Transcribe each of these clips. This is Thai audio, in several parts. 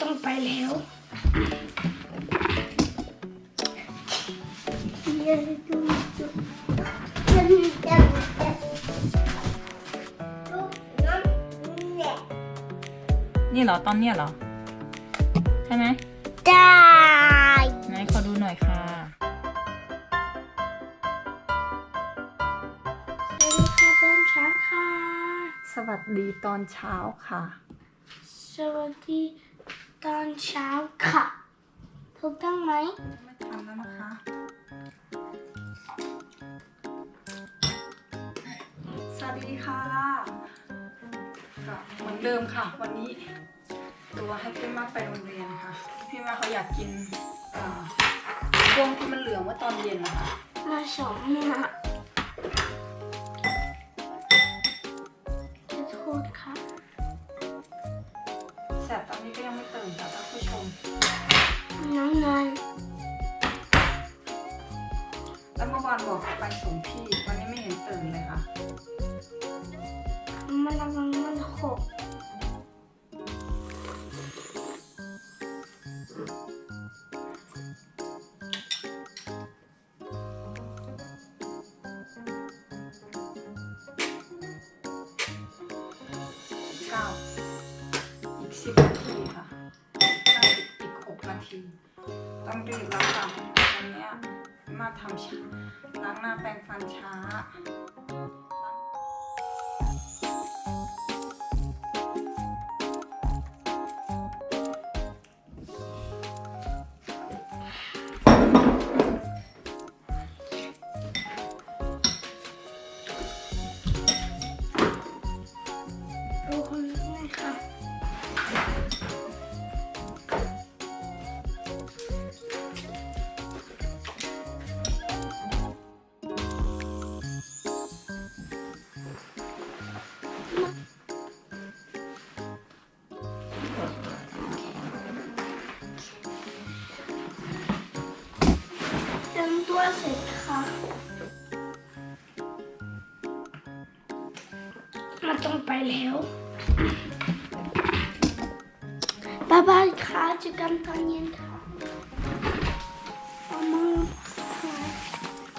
ต้องไปแล้วเดี๋ยวดูดูมันจะจะลูกน้ำเนี่ยนี่เหรอตอนเนี้ยเหรอ ใช่ไหมได้ไหนขอดูหน่อยค่ะสวัสดีค่ะตอนเช้าค่ะ สวัสดี ตอนเช้าค่ะสวัสดีตอนเช้าค่ะ ถูกต้องไหม ไม่ทำแล้วนะคะ สวัสดีค่ะก็เหมือนเดิมค่ะ วันนี้ ตัวให้พี่มากไปโรงเรียนค่ะ พี่มากเขาอยากกินเอ่อพวงที่มันเหลืองเมื่อตอนเย็นนะคะ มาสองนะ บอกไปส่งพี่วันนี้ไม่เห็นตื่นเลยค่ะ มันระวังมันหก แปรงฟันช้า เสร็จค่ะมันต้องไปแล้วบ๊ายบายค่ะเจอกันตอนเย็นค่ะเอามือ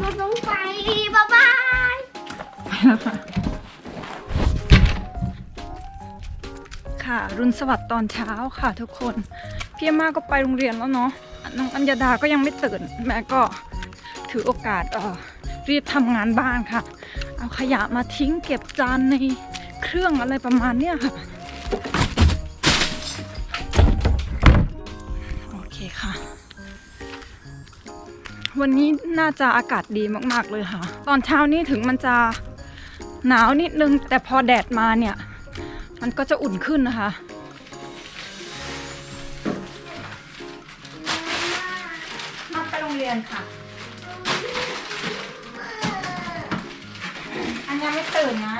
เราต้องไปบ๊ายบายค่ะ รุนสวัสดิ์ตอนเช้าค่ะทุกคน พี่อามาก็ไปโรงเรียนแล้วเนาะ น้องอัญญาดาก็ยังไม่ตื่น แม่ก็ ถือโอกาสเอ่อรีบทำงานบ้านค่ะ เอาขยะมาทิ้งเก็บจานในเครื่องอะไรประมาณเนี้ยค่ะ โอเคค่ะ วันนี้น่าจะอากาศดีมากๆเลยค่ะ ตอนเช้านี้ถึงมันจะหนาวนิดนึง แต่พอแดดมาเนี่ย มันก็จะอุ่นขึ้นนะคะมาไปโรงเรียนค่ะ ไม่ตื่นไง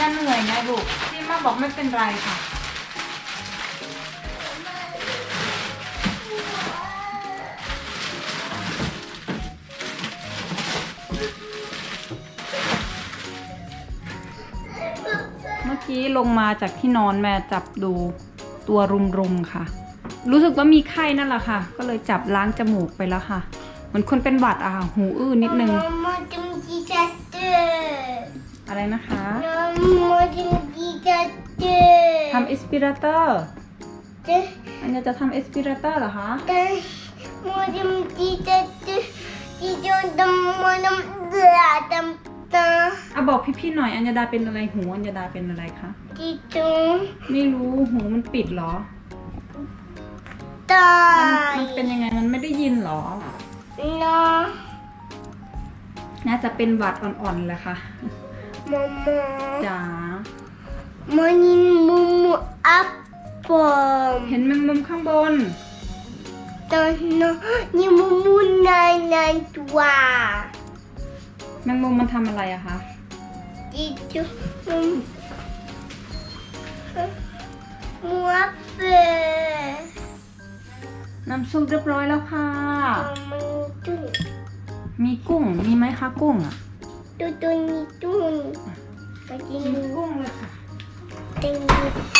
อันเหนื่อยไงบุกพี่มาบอกไม่เป็นไรค่ะ เมื่อกี้ลงมาจากที่นอนแม่จับดูตัวรุมๆค่ะ รู้สึกว่ามีไข้นั่นแหละค่ะ ก็เลยจับล้างจมูกไปแล้วค่ะ เหมือนคนเป็นหวัดอะค่ะ หูอื้อนิดนึงน้องมาจิมจีจัดเจออะไรนะคะน้องมาจิมจีจัดเจอทำเอสปิเรเตอร์เจออันนี้จะทำเอสปิเรเตอร์เหรอคะแต่มาจิมจีจัดเจอจีจนดำมันดำเดือดดำตาอะบอกพี่ๆหน่อยอัญญาดาเป็นอะไรหูอัญญาดาเป็นอะไรคะจีจนไม่รู้หูมันปิดเหรอตามันยมันเป็นยังไงมันไม่ได้ยินเหรอ นะน่าจะเป็นหวัดอ่อนๆแหละค่ะมามาจ๋ามันยินมุมอัปปอมเห็นแมงมุมข้างบนตอนนั้นยิมุมุนายนายตัวแมงมุมมันทำอะไรอะคะจีจูมัวเป น้ำซุปเรียบร้อยแล้วค่ะ มันตุ้นมีกุ้ง มีไหมคะกุ้งอะตุ้นตุ้นตุ้นไปกินกุ้งเลยค่ะเต็ง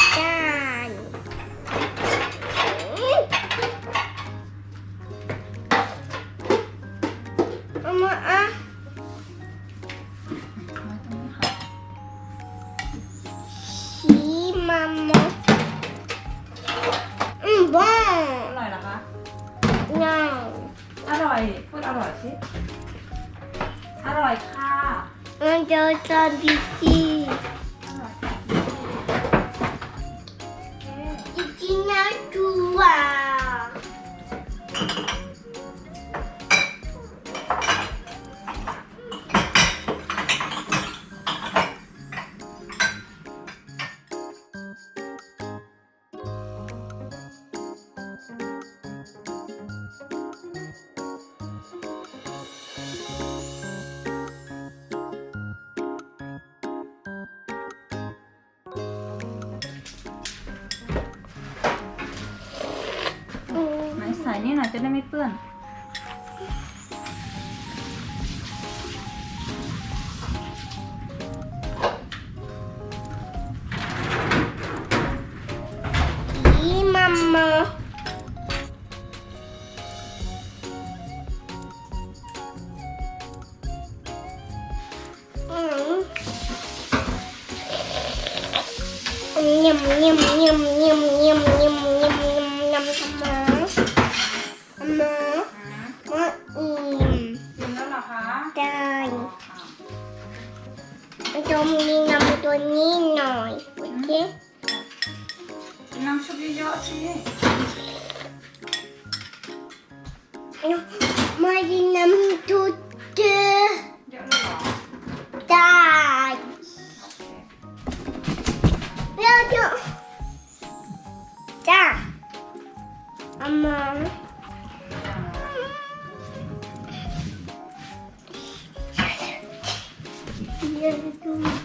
จมมีน้ำตัวนี้หน่อยโอเคกินน้ำซุปเยอะๆสิมาดีน้ำตัวเจอเยอะเลยเหรอได้โอเคแล้วจะจ้าอามา Yeah. we go.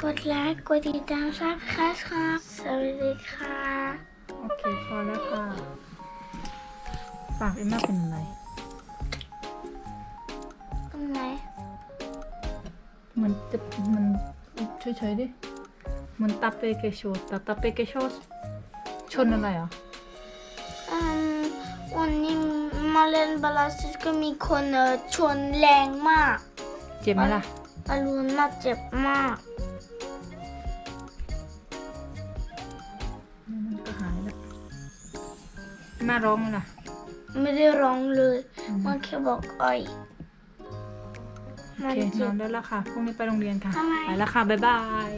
กกดไลค์ กดติดตามซับสไครต์ครับ สวัสดีค่ะ โอเคพอแล้วค่ะ ปากเอ็มม่าเป็นอะไร ตรงไหน มันจะมันเฉยๆดิ มันตับเปเกโชตับตับเปเกโชชนอะไรอะอืมวันนี้มาเล่นบาลาซิสก็มีคนเอ่อชนแรงมาก เจ็บไหมล่ะบอลลูนน่าเจ็บมาก มาร้องไม่ะ ไม่ได้ร้องเลยมมันแค่บอกอ่อย โอเคนเอบ นได้แล้วค่ะพรุ่งนี้ไปโรงเรียนค่ะทำไมปแล้วค่ะบ๊ายบาย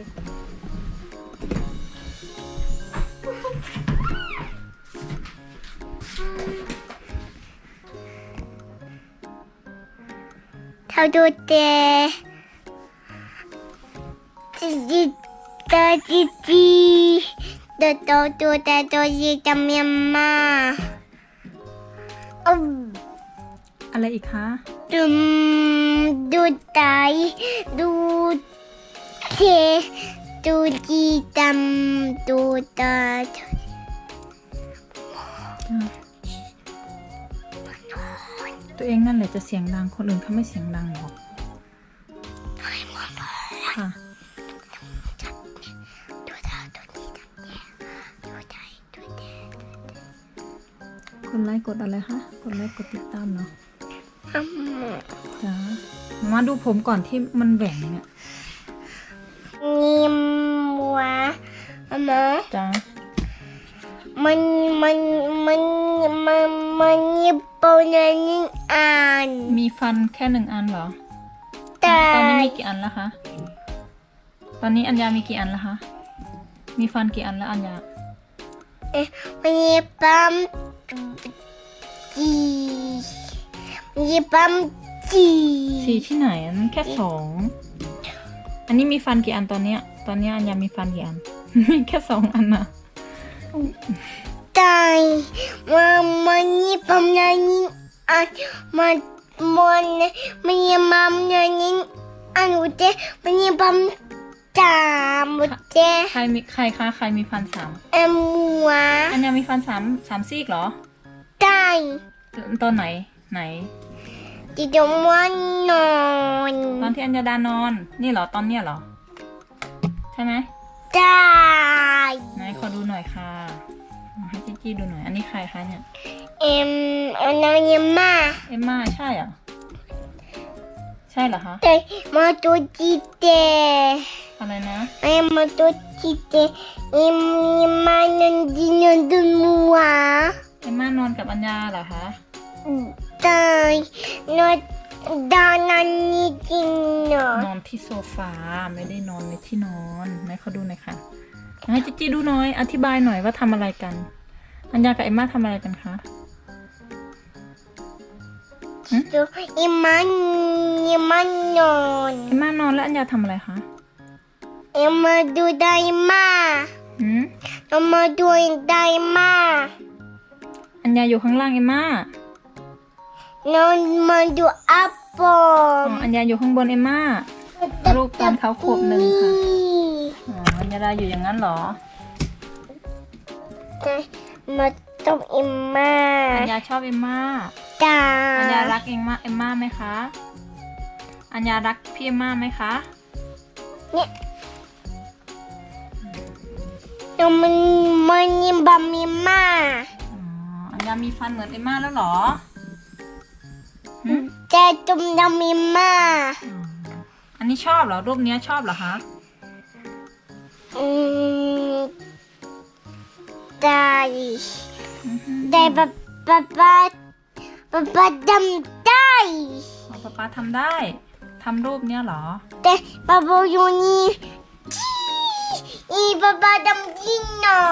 เขาดูเตะจิจิตาจิจิ โดโตดูแต่โดจิจำยังมาอืมอะไรอีกคะดูดูไตดูเทดูจีจำดูตาตัวเองนั่นแหละจะเสียงดังคนอื่นเขาไม่เสียงดังหรอกค่ะ กดไลค์กดอะไรคะ กดไลค์กดติดตามเนาะอืมจ้ามาดูผมก่อนที่มันแหว่งเนี่ยนี่มัวหมอจ้ามันมันมันมันมันยิบปนันยิงอ่านมีฟันแค่หนึ่งอันเหรอแต่ตอนนี้มีกี่อันแล้วคะ ตอนนี้อัญญามีกี่อันแล้วคะ มีฟันกี่อันแล้วอัญญาเอ๊ะมันยิบปั๊ม จีมันยิบปั๊มจีสี่ที่ไหนอันนั้นแค่สอง อันนี้มีฟันกี่อันตอนเนี้ย ตอนเนี้ยอัญญามีฟันกี่อัน มีแค่สองอันนะตายมันมันยิบปั๊มนันยิงอ่านมันมันมันยิบปั๊มนันยิงอ่านอุเจมันยิบปั๊ม จามอุเจใครมีใครคะใครมีฟันสามเอ็มมัวอัญญามีฟันสามสามซี่เหรอตายตอนไหนไหนจิตมันนอนตอนที่อัญญาดานอน นี่เหรอตอนเนี้ยเหรอ ใช่ไหมตายไหนขอดูหน่อยค่ะให้จี้จี้ดูหน่อย อันนี้ใครคะเนี่ยเอ็มอันนั้นยังมาเอ็มม่าใช่เหรอ ใช่เหรอคะแต่มาตัวจีเตอะไรนะไอ้มาตัวจีเตเอ็มมานันดินนดุมัวเอ็มม่านอนกับอัญญาเหรอคะตายนอนดานันนี่จริงเนาะนอนที่โซฟาไม่ได้นอนในที่นอนไหนเขาดูหน่อยค่ะให้จิจี้ดูหน่อยอธิบายหน่อยว่าทำอะไรกัน อัญญากับเอ็มม่าทำอะไรกันคะ ตัวเอ็มมันเอ็มมันนอนเอ็มม่านอนแล้วอัญญาทำอะไรคะเอ็มมาดูได้มาหืมเอ็มมาดูได้มาอัญญาอยู่ข้างล่างเอ็มม่านอนมาดูอัปปออ๋มออัญญาอยู่ข้างบนเอ็มม่ารูปตอนเขาขวบหนึ่งค่ะอ๋ออัญญาดาอยู่อย่างนั้นเหรอมาต้องเอ็มมาอัญญาชอบเอ็มม่า ตาอัญญารักเอ็มม่าเอ็มม่าไหมคะ อัญญารักพี่เอ็มม่าไหมคะแล้วมันมันยังบะมีมาอ๋อ อัญญามีฟันเหมือนเอ็มม่าแล้วเหรอหึแต่ตุ่มดำมีมาอ๋ออันนี้ชอบเหรอ รูปเนี้ยชอบเหรอคะอืมได้อือฮึได้ปะ ปะปะปะปะดำได้อ๋อป๊าป๊าทำได้ทำรูปเนี้ยเหรอ แต่ปะโบอยู่นี่อีปะปะดำที่นอ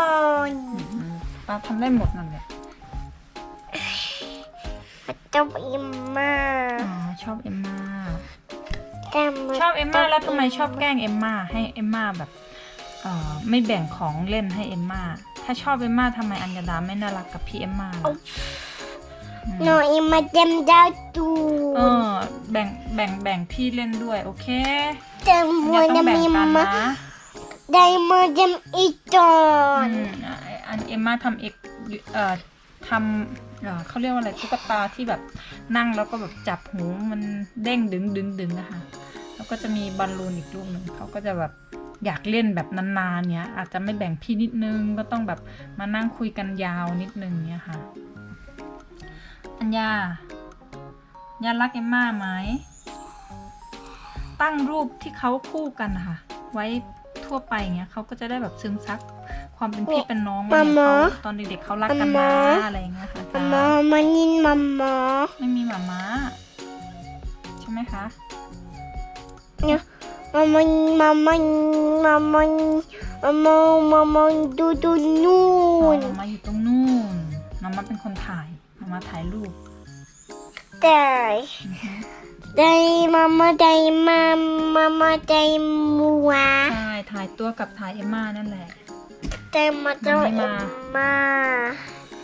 นอืมป๊าทำได้หมดนั่นแหละต้องเอ็มมาอ๋อชอบเอ็มม่าแต่นชอบเอ็มม่าแล้วทำไมชอบแกล้งเอ็มม่าให้เอ็มม่าแบบเอ่อไม่แบ่งของเล่นให้เอ็มม่าถ้าชอบเอ็มม่าทำไมอัญญาดาไม่น่ารักกับพี่เอ็มม่าล่ะอืม หนูเอ็มมาเต็มดาวตูเออแบ่งแบ่งแบ่งพี่เล่นด้วย โอเคแต่อัมัญวญาต้อจะงแบ่งมีกันมานะได้มาเต็มอีกตอนอืมอะอันเอ็มม่าทำเอกเอ่อทำเอ่อเขาเรียกว่าอะไรตุ๊กตาที่แบบนั่งแล้วก็แบบจับหูมันเด้งดึงดึงดึงนะคะแล้วก็จะมีบอลลูนอีกลูกหนึ่งเขาก็จะแบบอยากเล่นแบบนานๆเนี้ยอาจจะไม่แบ่งพี่นิดนึงก็ต้องแบบมานั่งคุยกันยาวนิดนึงเนี้ยค่ะ อัญญาญารักเอมม่าไหม ตั้งรูปที่เขาคู่กันนะคะไว้ทั่วไปเงี้ยเขาก็จะได้แบบซึมซับความเป็นพี่เป็นน้องว่าเนี่ยเขาตอนเด็กๆเขารักกันนะอะไรอย่างเงี้ยค่ะมาจ้ามามานินมามาไม่มีหมาม้าใช่ไหมคะมามามามามามามามามามาดูดูนู่อ๋อนมามาอยู่ตรงนู่นมามาเป็นคนถ่าย มาถ่ายรูป Dai. Dai mama, dai mama, mama, dai ใช่ mua. ถ่ายตัวกับถ่ายเอมมานั่นแหละ Dai ma, dai ma.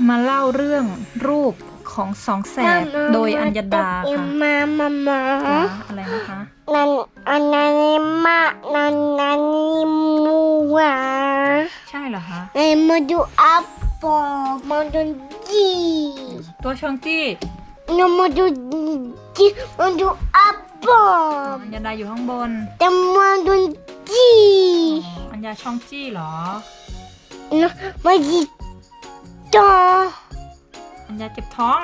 มาเล่าเรื่องรูปของสองแสบโดยอัญญดาค่ะ Emma, จ้ะ mama. อะไรนะคะ Nan, anani ma, nanani mua. ใช่เหรอคะ Nai mau do apa? Mau do di. ตัวชองจี้นมาดูจีมาดูอัปปออัญญดาอยู่ข้างบน แต่มาดูจีอ๋ออัญญาช่องจี้เหรอนะมาจีต่ออัญญาเจ็บท้อง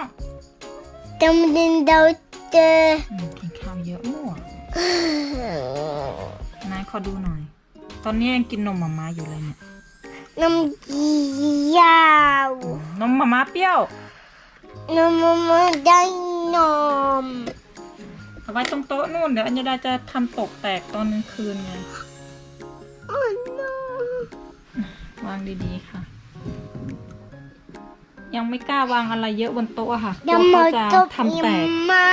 แต่มาดูดาวเตออืมกินข้าวเยอะมั่วนายขอดูหน่อย ตอนนี้ยังกินนมหมาม้าอยู่เลยเนี่ยน้ำจียาวอืมนมหมาม้าเปรี้ยว น้ำมามาได้นมเอาไว้ตรงโต๊ะนู่นเดี๋ยวอัญญาดาจะทำตกแตกตอนกลางคืนไงโอ้โนวางดีๆค่ะ ยังไม่กล้าวางอะไรเยอะบนโต๊ะอะค่ะกลัยังวมาเขาจะจบทำแตกมา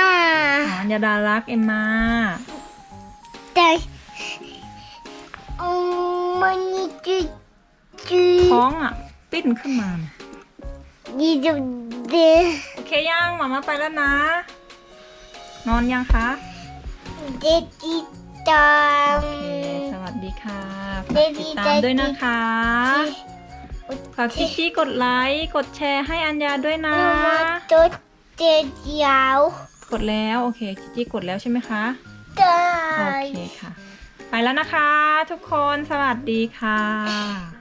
อ๋ออัญญาดารักเอ็มมา แต่อืมมันนี่จืดจืดท้องอะปิ้นขึ้นมาน่ะ ดีจุดเดโอเคยังหมามาไปแล้วนะ นอนยังคะเดจิตาโอมเคสวัสดีค่ะฝากได้ติดีดตามได้ด้วยดีนะคะฝากชิจี้กดไลค์กดแชร์ให้อัญญาด้วยนะน้ำมาตัวเดียวกดแล้วโอเคชิจี้กดแล้วใช่ไหมคะได้โอเคค่ะ ไปแล้วนะคะ ทุกคนสวัสดีค่ะ